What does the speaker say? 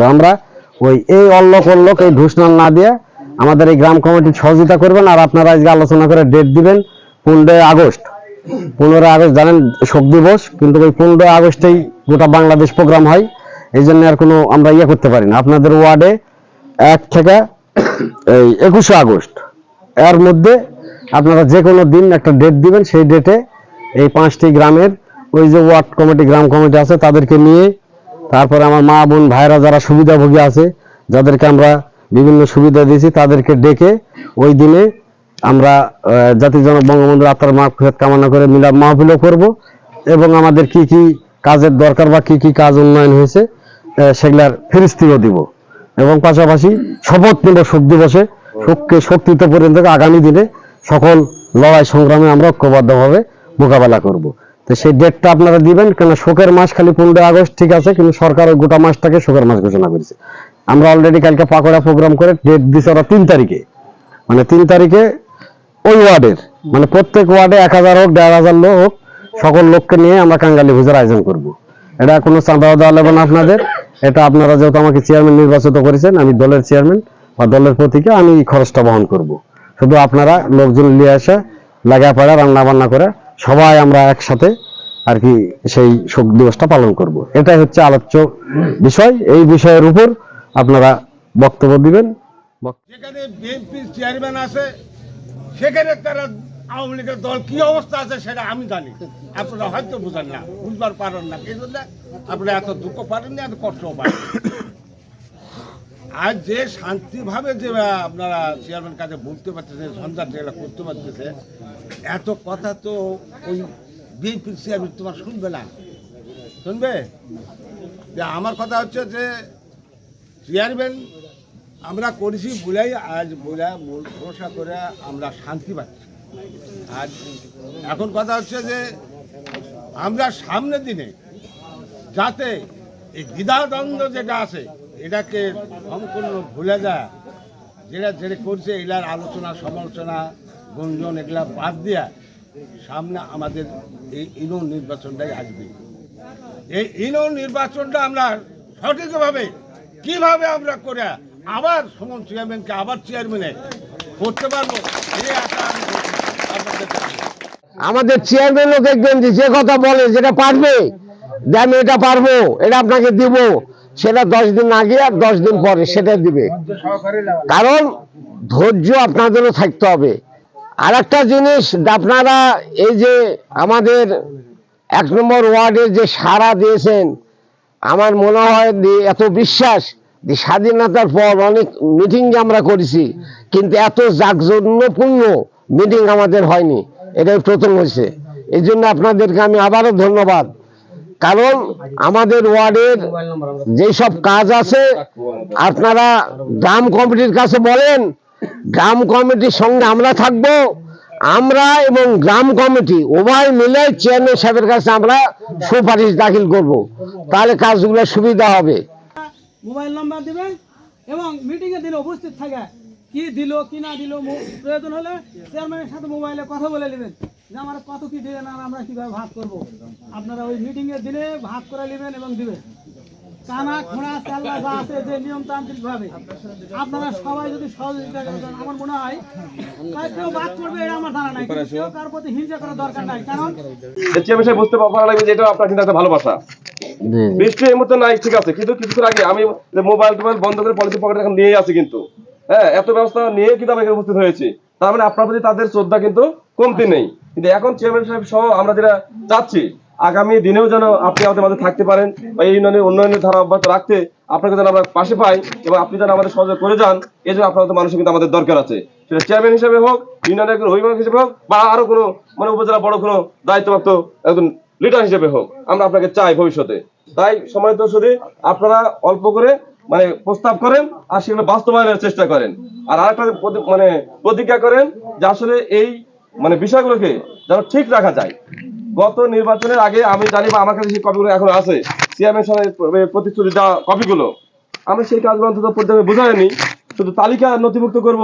করে আমরা ওই এই অল্লক অল্লক, এই ঘুষনাল না দিয়ে আমাদের এই গ্রাম কমিটি সহযোগিতা করবেন আর আপনারা আজকে আলোচনা করে ডেট দিবেন পনেরোই আগস্ট। পনেরোই আগস্ট জানেন, শোক দিবস, কিন্তু ওই পনেরোই আগস্টেই গোটা বাংলাদেশ প্রোগ্রাম হয়। এই জন্য আর কোনো আমরা ইয়ে করতে পারি না। আপনাদের ওয়ার্ডে এক থেকে এই একুশে আগস্ট। এর মধ্যে আপনারা যে কোনো দিন একটা ডেট দিবেন, সেই ডেটে এই পাঁচটি গ্রামের ওই যে ওয়ার্ড কমিটি, গ্রাম কমিটি আছে, তাদেরকে নিয়ে তারপরে আমার মা বোন, ভাইরা যারা সুবিধাভোগী আছে, যাদেরকে আমরা বিভিন্ন সুবিধা দিয়েছি, তাদেরকে ডেকে ওই দিনে আমরা জাতির জনক বঙ্গবন্ধুর আত্মার মা মাগফিরাত কামনা করে মিলাদ মাহফিলও করব এবং আমাদের কি কি কাজের দরকার বা কি কি কাজ উন্নয়ন হয়েছে সেগুলার ফেরিস্তিও দিব। এবং পাশাপাশি শপথ নেব শোক দিবসে শোককে শক্তিতে পর্যন্ত আগামী দিনে সকল লড়াই সংগ্রামে আমরা ঐক্যবদ্ধভাবে মোকাবেলা করব। তো সেই ডেটটা আপনারা দিবেন কেন শোকের মাস খালি পনেরোই আগস্ট, ঠিক আছে? কিন্তু সরকার গোটা মাসটাকে শোকের মাস ঘোষণা করেছে। আমরা অলরেডি কালকে পাকড়া প্রোগ্রাম করে ডেট দিছে ওরা তিন তারিখে। মানে তিন তারিখে ওই ওয়ার্ডের মানে প্রত্যেক ওয়ার্ডে এক হাজার হোক, দেড় হাজার লোক হোক, সকল লোককে নিয়ে আমরা কাঙ্গালি ভোজের আয়োজন করব। এটা কোনো চাঁদাও দেওয়া লাগবে না আপনাদের। এটা আপনারা যেহেতু আমাকে চেয়ারম্যান নির্বাচিত করেছেন, আমি দলের চেয়ারম্যান বা দলের প্রতীকে আমি খরচটা বহন করব। শুধু আপনারা লোকজন নিয়ে এসে লাগাপাড়া রান্না বান্না করে সবাই আমরা একসাথে আর কি সেই শোক দিবসটা পালন করব। এটাই হচ্ছে আলোচ্য বিষয়। এই বিষয়ের উপর আপনারা বক্তব্য দিবেন। যেখানে বিএনপির চেয়ারম্যান আছে, সেখানে তারা আওয়ামী লীগের দল কি অবস্থা আছে সেটা আমি জানি। আপনারা হয়তো বুঝেন না, বুঝবার পারেন না। এই জন্য আপনারা এত দুঃখ পারেন না এত কষ্টও পারেন আর যে শান্তিভাবে যে আপনারা চেয়ারম্যান কাছে বলতে পারতেছে সন্ধ্যা যেগুলো করতে পারতেছে, এত কথা তো ওই বিএনপির চেয়ারম্যান তোমার শুনবে না। শুনবে? যে আমার কথা হচ্ছে যে চেয়ারম্যান আমরা করেছি বলেই আজ বলে, ভরসা করে আমরা শান্তি পাচ্ছি। আর এখন কথা হচ্ছে যে, আমরা সামনের দিনে যাতে এই দ্বিধাদ্বন্দ্ব যেটা আছে এটাকে সম্পূর্ণ ভুলে যায়। যেটা যেটা করছে এগুলার আলোচনা, সমালোচনা, গুঞ্জন, এগুলা বাদ দিয়া সামনে আমাদের এই ইনো নির্বাচনটাই আসবে। এই ইনো নির্বাচনটা আমরা সঠিকভাবে কীভাবে আমরা করে আবার সুমন চেয়ারম্যানকে, আবার চেয়ারম্যানে করতে পারব। আমাদের চেয়ারম্যানও দেখবেন যে কথা বলে, যেটা পারবে, যে আমি এটা পারব, এটা আপনাকে দিব। সেটা দশ দিন আগে আর দশ দিন পরে সেটা দিবে। কারণ ধৈর্য আপনাদেরও থাকতে হবে। আর একটা জিনিস, আপনারা এই যে আমাদের এক নম্বর ওয়ার্ডে যে সাড়া দিয়েছেন, আমার মনে হয় এত বিশ্বাস যে স্বাধীনতার পর অনেক মিটিং আমরা করেছি, কিন্তু এত জাঁকজন্যপূর্ণ মিটিং আমাদের হয়নি। এটাই প্রথম হয়েছে। এই জন্য আপনাদেরকে আমি আবারও ধন্যবাদ। কারণ আমাদের ওয়ার্ডের যেসব কাজ আছে আপনারা গ্রাম কমিটির কাছে বলেন গ্রাম কমিটির সঙ্গে আমরা থাকব। আমরা এবং গ্রাম কমিটি উভয় মিলে চেয়ারম্যান সাহেবের কাছে আমরা সুপারিশ দাখিল করব। তাহলে কাজগুলো সুবিধা হবে। মোবাইল নাম্বার দিবেন এবং মিটিং এর দিনে উপস্থিত থাকে কি দিল কি না দিল প্রয়োজন হলে চেয়ারম্যানের সাথে মোবাইলে কথা বলে নেবেন। যে আমার কত কি দিলেন আর আমরা কীভাবে ভাগ করব। আপনারা ওই মিটিং এর দিনে ভাগ করে নেবেন এবং দিবেন। কানা খোঁড়া চাল্লা যা আছে যে নিয়মতান্ত্রিক ভাবে আপনারা সবাই যদি সহযোগিতা করেন আমার মনে হয় কেউ বাদ করবে এটা আমার নাই। কিন্তু কেউ কার প্রতি হিংসা করার দরকার নাই। কারণ চেয়ারম্যান বুঝতে পারা লাগবে যে এটা আপনার কিন্তু একটা ভালোবাসা। বৃষ্টি এই মতো নাই ঠিক আছে। কিন্তু কিছুক্ষণ আগে আমি মোবাইল টোবাইল বন্ধ করে পলিথিন পকেটে এখন নিয়ে আসি কিন্তু। হ্যাঁ এত ব্যবস্থা নিয়ে কিন্তু আমি উপস্থিত হয়েছি। তার মানে আপনার প্রতি তাদের শ্রদ্ধা কিন্তু কমতি নেই। কিন্তু এখন চেয়ারম্যান সাহেব সহ আমরা যেটা চাচ্ছি, আগামী দিনেও যেন আপনি আমাদের মাঝে থাকতে পারেন বা এই উন্নয়নের উন্নয়নের ধারা অব্যাহত রাখতে আপনাকে যেন আমরা পাশে পাই এবং আপনি যেন আমাদের সহযোগ করে যান, এই জন্য আপনার মানুষের কিন্তু আমাদের দরকার আছে। সেটা চেয়ারম্যান হিসেবে হোক ইউনিয়নের একজন অভিভাবক হিসেবে হোক, বা আরও কোনো মানে উপজেলা বড় কোনো দায়িত্বপ্রাপ্ত একজন লিডার হিসেবে হোক, আমরা আপনাকে চাই ভবিষ্যতে। তাই সময় তো শুধু আপনারা অল্প করে মানে প্রস্তাব করেন আর সেগুলো বাস্তবায়নের চেষ্টা করেন। আর আরেকটা মানে প্রতিজ্ঞা করেন যে আসলে এই মানে বিষয়গুলোকে যেন ঠিক রাখা যায়। গত নির্বাচনের আগে আমি জানি বা আমার কাছে সেই কপিগুলো এখন আছে। সিএমের সঙ্গে প্রতিশ্রুতি দেওয়া কপিগুলো আমি সেই কাজগুলো অন্তত পর্যায়ে বুঝাইনি। শুধু তালিকা নথিভুক্ত করব।